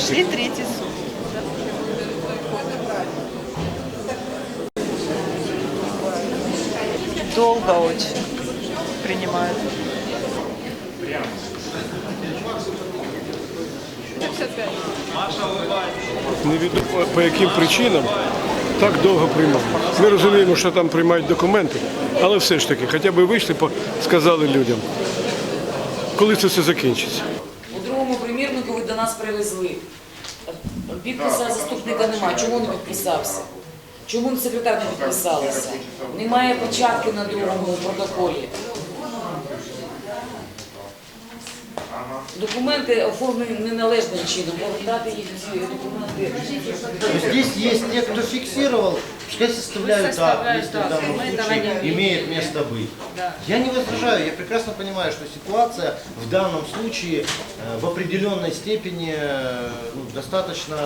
Пошли третий суд. Долго очень принимают. Невідомо по яким причинам так довго приймали. Ми розуміємо, що там приймають документи, але все ж таки, хоча б вийшли, сказали людям, коли це все закінчиться. У другому примірнику ви до нас привезли. Підписа заступника немає. Чому не підписався? Чому секретар не підписалася? Немає початки на другому протоколі. Документи оформлені неналежним чином. Повертати їх ці документи. Здесь есть те, кто фиксировал, пускай составляют акт, Составляют если в акт, данном мы этого случае не имеет место быть. Я не возражаю, я прекрасно понимаю, что ситуация в данном случае э, в определенной степени э, ну, достаточно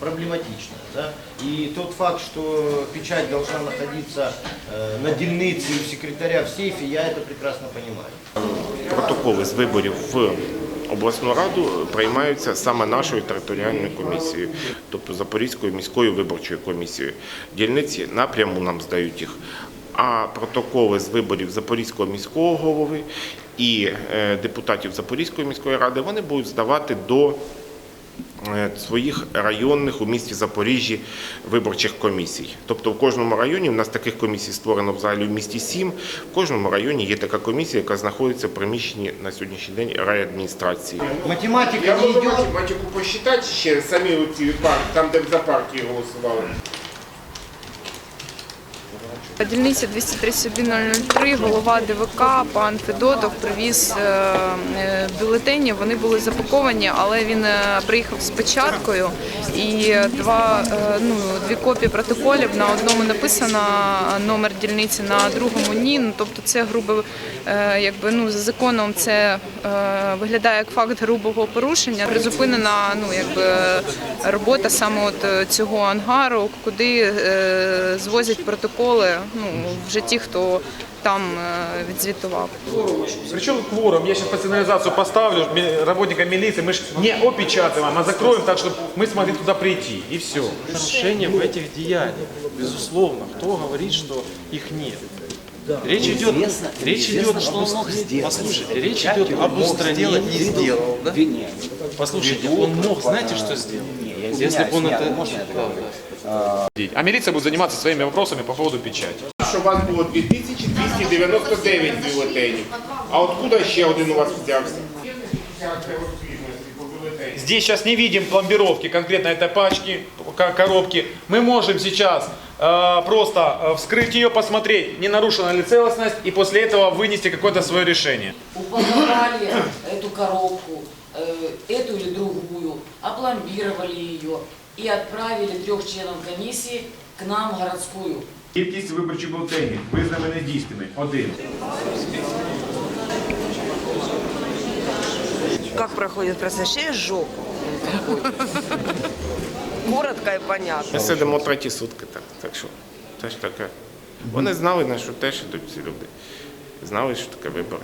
проблематичная. Да? И тот факт, что печать должна находиться э, на дельнице у секретаря в сейфе, я это прекрасно понимаю. Протоколи з виборів в обласну раду приймаються саме нашою територіальною комісією, тобто Запорізькою міською виборчою комісією. Дільниці напряму нам здають їх. А протоколи з виборів Запорізького міського голови і е, депутатів Запорізької міської ради вони будуть здавати до своїх районних у місті Запоріжжі виборчих комісій. Тобто в кожному районі у нас таких комісій створено взагалі в місті сім. В кожному районі є така комісія, яка знаходиться в приміщенні на сьогоднішній день райадміністрації. Математика Я не можу математику посчитати ще самі оці партії, там, де за партії голосували. Дільниця 231.03, голова ДВК, пан Федотов привіз е, е, бюлетені. Вони були запаковані, але він е, приїхав з печаткою і два, ну, дві копії протоколів. На одному написано номер дільниці, на другому ні. Ну, тобто це грубо, якби ну за законом це виглядає як факт грубого порушення. Призупинена ну якби робота саме от цього ангару, куди звозять протоколи. Ну вже ті, хто там е, відзвітував. Причем кворум? Я сейчас по сигнализацию поставлю ми- работникам милиции. Мы ж не опечатываем, а закроем так, чтобы мы смогли туда прийти. И все. нарушение в этих деяниях. Безусловно, кто говорит, что их нет? речь идет, речь идет, что он мог сделать. Послушайте, речь идет об устранении. Не сделал, да? Послушайте, он мог, знаете, что сделать? Если бы он это... А милиция будет заниматься своими вопросами по поводу печати. Що у вас було 2299 бюлетенів. А откуда ще один у вас взявся? Здесь сейчас не видим пломбировки конкретно этой пачки, ко- коробки. Мы можем сейчас э, просто э, вскрыть ее, посмотреть, не нарушена ли целостность, и после этого вынести какое-то свое решение. Упаковали эту коробку, э, эту или другую, опломбировали ее и отправили трех членов комиссии к нам в городскую. Кількість виборчих бюлетенів визнано недійсними. Один. Как проходит процесс? Через жопу. Коротко и понятно. Ми сидимо треті сутки, так, так що теж таке. Вони знали, на що теж ідуть ці люди. Знали, що таке вибори.